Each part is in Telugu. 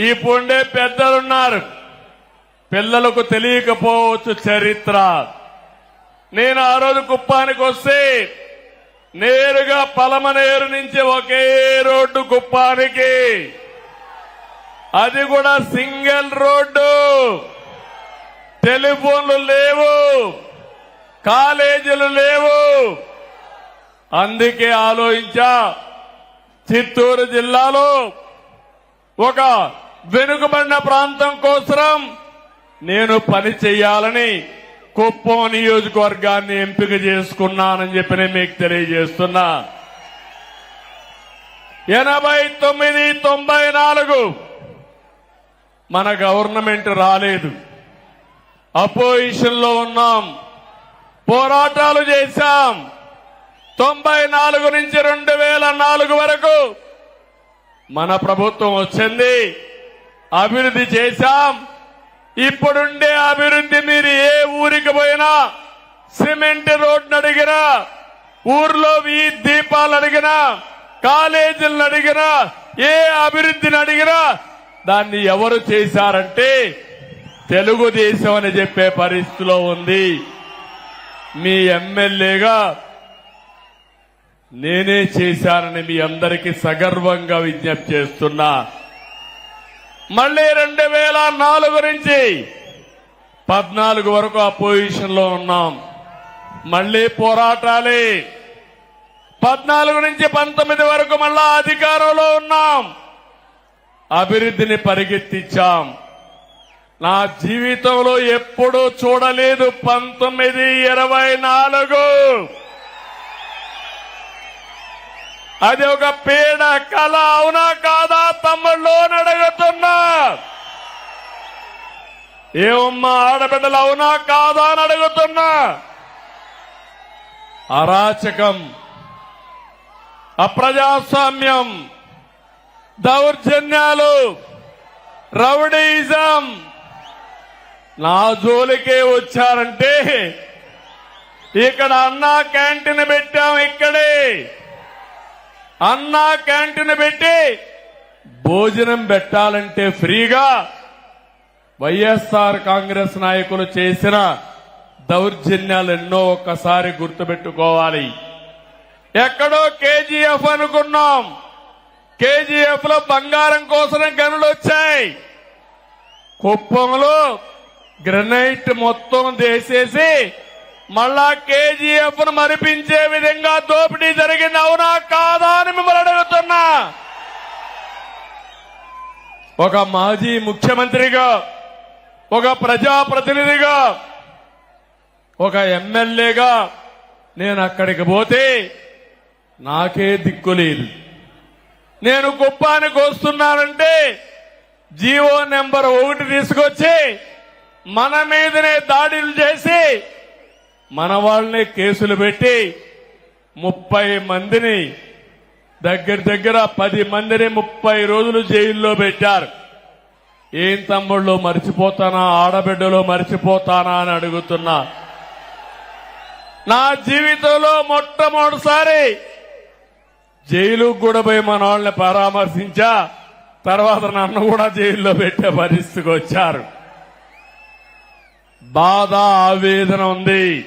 ఈ పొండే పెద్దలున్నారు. పిల్లలకు తెలియకపోవచ్చు చరిత్ర. నేను ఆ రోజు కుప్పానికి వస్తే నేరుగా పలమనేరు నుంచి ఒకే రోడ్డు కుప్పానికి. అది కూడా సింగిల్ రోడ్డు. టెలిఫోన్లు లేవు. కాలేజీలు లేవు. అందుకే ఆలోచించా చిత్తూరు జిల్లాలో ఒక వెనుకబడిన ప్రాంతం కోసం నేను పని చేయాలని కుప్పం నియోజకవర్గాన్ని ఎంపిక చేసుకున్నానని చెప్పి నేను మీకు తెలియజేస్తున్నా. ఎనభై తొమ్మిది తొంభై నాలుగు మన గవర్నమెంట్ రాలేదు. అపోజిషన్లో ఉన్నాం. పోరాటాలు చేశాం. తొంభై నాలుగు నుంచి రెండు వేల నాలుగు వరకు మన ప్రభుత్వం వచ్చింది. అభివృద్ధి చేశాం. ఇప్పుడుండే అభివృద్ధి మీరు ఏ ఊరికి పోయినా సిమెంట్ రోడ్ను అడిగినా ఊర్లో ఈ దీపాలు అడిగినా కాలేజీలను అడిగినా ఏ అభివృద్ధిని అడిగినా దాన్ని ఎవరు చేశారంటే తెలుగుదేశం అని చెప్పే పరిస్థితిలో ఉంది. మీ ఎమ్మెల్యేగా నేనే చేశానని మీ అందరికీ సగర్వంగా విజ్ఞప్తి చేస్తున్నా. మళ్ళీ రెండు వేల నాలుగు నుంచి పద్నాలుగు వరకు అపోజిషన్లో ఉన్నాం. మళ్ళీ పోరాటాలే. పద్నాలుగు నుంచి పంతొమ్మిది వరకు మళ్ళా అధికారంలో ఉన్నాం. అభివృద్ధిని పరిగెత్తించాం. నా జీవితంలో ఎప్పుడూ చూడలేదు పంతొమ్మిది ఇరవై నాలుగు. అది ఒక పీడ కళ అవునా కాదా తమ్ముళ్ళు అడుగుతున్నా. ఏమమ్మా ఆడబిడ్డలు అవునా కాదా అని అడుగుతున్నా. అరాచకం అప్రజాస్వామ్యం దౌర్జన్యాలు రౌడీజం. నా జోలికే వచ్చారంటే ఇక్కడ అన్నా క్యాంటీన్ పెట్టాం ఇక్కడే. అన్నా క్యాంటీన్ పెట్టి భోజనం పెట్టాలంటే ఫ్రీగా వైఎస్ఆర్ కాంగ్రెస్ నాయకులు చేసిన దౌర్జన్యాలు ఎన్నో ఒక్కసారి గుర్తుపెట్టుకోవాలి. ఎక్కడో కేజీఎఫ్ అనుకున్నాం. కేజీఎఫ్లో బంగారం కోసం గనులు వచ్చాయి. కుప్పంలో గ్రనైట్ మొత్తం దేసేసి మళ్ళా కేజీఎఫ్ను మరిపించే విధంగా దోపిడీ జరిగింది. అవునా కాదా అని మిమ్మల్ని అడుగుతున్నా. ఒక మాజీ ముఖ్యమంత్రిగా ఒక ప్రజాప్రతినిధిగా ఒక ఎమ్మెల్యేగా నేను అక్కడికి పోతే నాకే దిక్కు లేదు. నేను కుప్పానికి వస్తున్నానంటే జీవో నెంబర్ ఒకటి తీసుకొచ్చి మన మీదనే దాడులు చేసి మన వాళ్ళనే కేసులు పెట్టి ముప్పై మందిని దగ్గర దగ్గర పది మందిని ముప్పై రోజులు జైల్లో పెట్టారు. ఏం తమ్ముళ్ళు మర్చిపోతానా? ఆడబిడ్డలో మర్చిపోతానా అని అడుగుతున్నా. నా జీవితంలో మొట్టమొదటిసారి జైలుకు కూడా పోయి మన వాళ్ళని పరామర్శించా తర్వాత నన్ను కూడా జైల్లో పెట్టే పరిస్థితికి వచ్చారు. బాధ ఆవేదన ఉంది.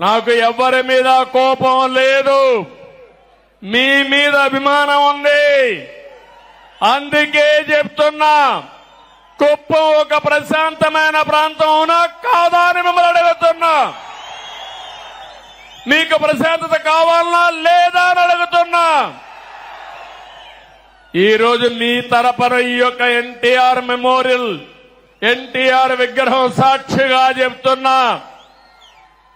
నాకు ఎవరి మీద కోపం లేదు. మీ మీద అభిమానం ఉంది. అందుకే చెప్తున్నా కుప్పం ఒక ప్రశాంతమైన ప్రాంతం అవునా? కాదా అని మిమ్మల్ని అడుగుతున్నా. మీకు ప్రశాంతత కావాలనా లేదా అని అడుగుతున్నా. ఈరోజు నీ మీ తరపున ఈ యొక్క ఎన్టీఆర్ మెమోరియల్ ఎన్టీఆర్ విగ్రహం సాక్షిగా చెప్తున్నా.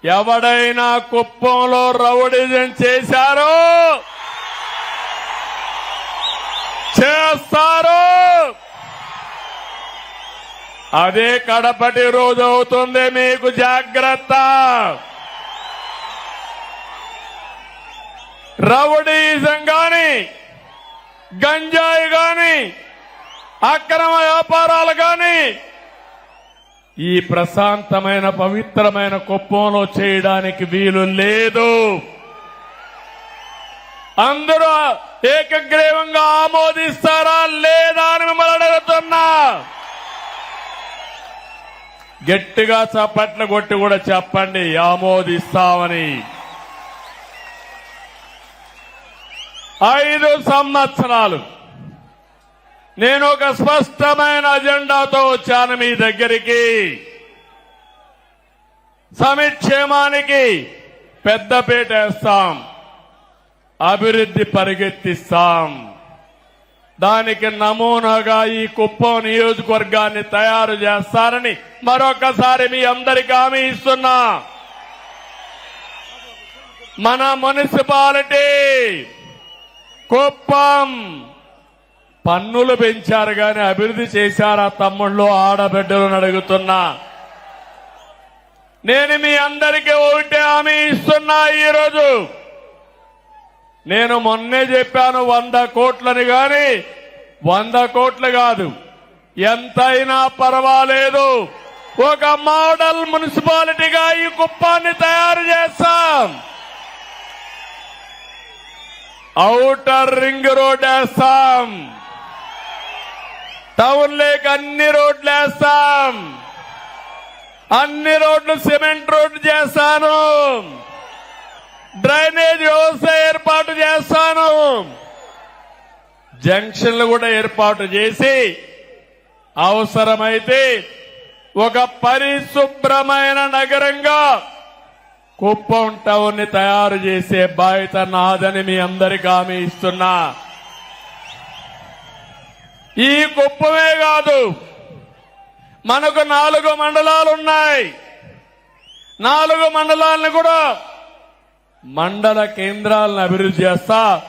ఎవడైనా కుప్పంలో రౌడిజం చేశారో చేస్తారు. అదే కడపటి రోజు అవుతుంది మీకు జాగ్రత్త. రౌడీజం గాని గంజాయి గాని అక్రమ వ్యాపారాలు గాని ఈ ప్రశాంతమైన పవిత్రమైన కుప్పంలో చేయడానికి వీలు లేదు. అందరూ ఏకగ్రీవంగా ఆమోదిస్తారా లేదా అని మిమ్మల్ని అడుగుతున్నా. గట్టిగా చప్పట్లు కొట్టి కూడా చెప్పండి ఆమోదిస్తామని. ఐదు సంవత్సరాలు నేను ఒక స్పష్టమైన అజెండాతో వచ్చాను మీ దగ్గరికి. సమిక్షేమానికి పెద్దపేట వేస్తాం. అభివృద్ధి పరిగెత్తిస్తాం. దానికి నమూనాగా ఈ కుప్పం నియోజకవర్గాన్ని తయారు చేస్తారని మరొకసారి మీ అందరికీ హామీ ఇస్తున్నా. మన మున్సిపాలిటీ కుప్పం పన్నులు పెంచారు గాని అభివృద్ధి చేశారా తమ్ముళ్ళు ఆడబిడ్డలను అడుగుతున్నా. నేను మీ అందరికీ ఒకటే హామీ ఇస్తున్నా ఈరోజు. నేను మొన్నే చెప్పాను వంద కోట్లని గాని వంద కోట్లు కాదు. ఎంతైనా పర్వాలేదు. ఒక మోడల్ మున్సిపాలిటీగా ఈ కుప్పాన్ని తయారు చేస్తాం. ఔటర్ రింగ్ రోడ్ వేస్తాం. టౌన్ లేక్ అన్ని రోడ్లు వేస్తాం. అన్ని రోడ్లు సిమెంట్ రోడ్లు చేస్తాను. డ్రైనేజ్ వ్యవస్థ ఏర్పాటు చేస్తాను. జంక్షన్లు కూడా ఏర్పాటు చేసి అవసరమైతే ఒక పరిశుభ్రమైన నగరంగా కుప్పం టౌన్ని తయారు చేసే బాధ్యత నాదని మీ అందరికీ హామీ ఇస్తున్నా. ఈ కుప్పమే కాదు మనకు నాలుగు మండలాలు ఉన్నాయి. నాలుగు మండలాలను కూడా మండల కేంద్రాలను అభివృద్ధి చేస్తా.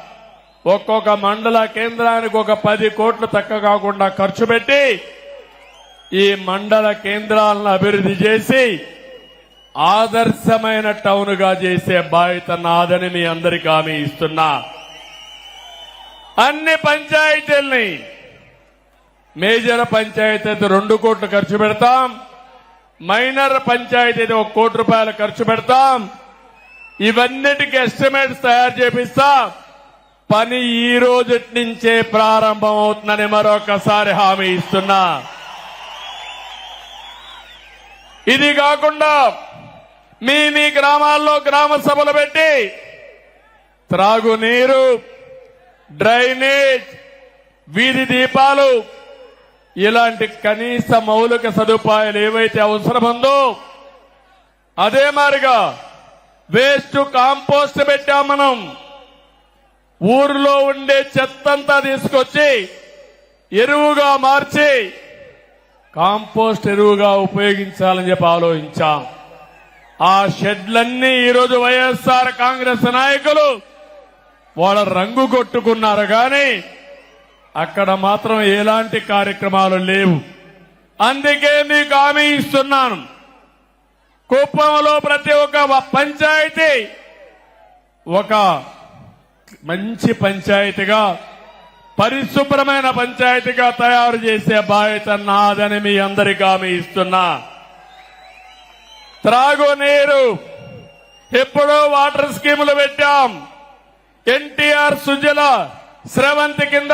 ఒక్కొక్క మండల కేంద్రానికి ఒక పది కోట్లు తక్కువ కాకుండా ఖర్చు పెట్టి ఈ మండల కేంద్రాలను అభివృద్ధి చేసి ఆదర్శమైన టౌన్గా చేసే బాధ్యత నాదని మీ అందరికీ హామీ ఇస్తున్నా. అన్ని పంచాయతీల్ని మేజర్ పంచాయతీ అయితే రెండు కోట్లు ఖర్చు పెడతాం. మైనర్ పంచాయతీ అయితే ఒక కోటి రూపాయలు ఖర్చు పెడతాం. ఇవన్నిటికి ఎస్టిమేట్స్ తయారు చేపిస్తా. పని ఈ రోజు నుంచే ప్రారంభం అవుతుందని మరొకసారి హామీ ఇస్తున్నా. ఇది కాకుండా మీ మీ గ్రామాల్లో గ్రామ సభలు పెట్టి త్రాగునీరు డ్రైనేజ్ వీధి దీపాలు ఇలాంటి కనీస మౌలిక సదుపాయాలు ఏవైతే అవసరముందో అదే మారిగా వేస్ట్ కాంపోస్ట్ పెట్టాం మనం. ఊరిలో ఉండే చెత్తంతా తీసుకొచ్చి ఎరువుగా మార్చి కాంపోస్ట్ ఎరువుగా ఉపయోగించాలని చెప్పి ఆలోచించాం. ఆ షెడ్లన్నీ ఈరోజు వైఎస్ఆర్ కాంగ్రెస్ నాయకులు వాళ్ళ రంగు కొట్టుకున్నారు కానీ అక్కడ మాత్రం ఎలాంటి కార్యక్రమాలు లేవు. అందుకే మీకు హామీ ఇస్తున్నాను. కుప్పంలో ప్రతి ఒక్క పంచాయతీ ఒక మంచి పంచాయతీగా పరిశుభ్రమైన పంచాయతీగా తయారు చేసే బాధ్యత నాదని మీ అందరికీ ఆమె ఇస్తున్నా. త్రాగునీరు ఎప్పుడో వాటర్ స్కీములు పెట్టాం. ఎన్టీఆర్ సుజల స్రవంతి కింద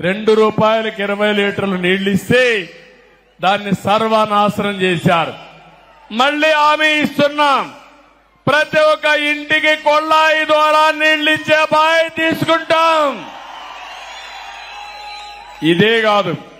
రెండు రూపాయలకి ఇరవై లీటర్లు నీళ్ళు ఇస్తే దాన్ని సర్వనాశనం చేశారు. మళ్ళీ హామీ ఇస్తున్నాం. ప్రతి ఒక్క ఇంటికి కొళ్ళాయి ద్వారా నీళ్ళు బాయ్ తీసుకుంటాం. ఇదే కాదు.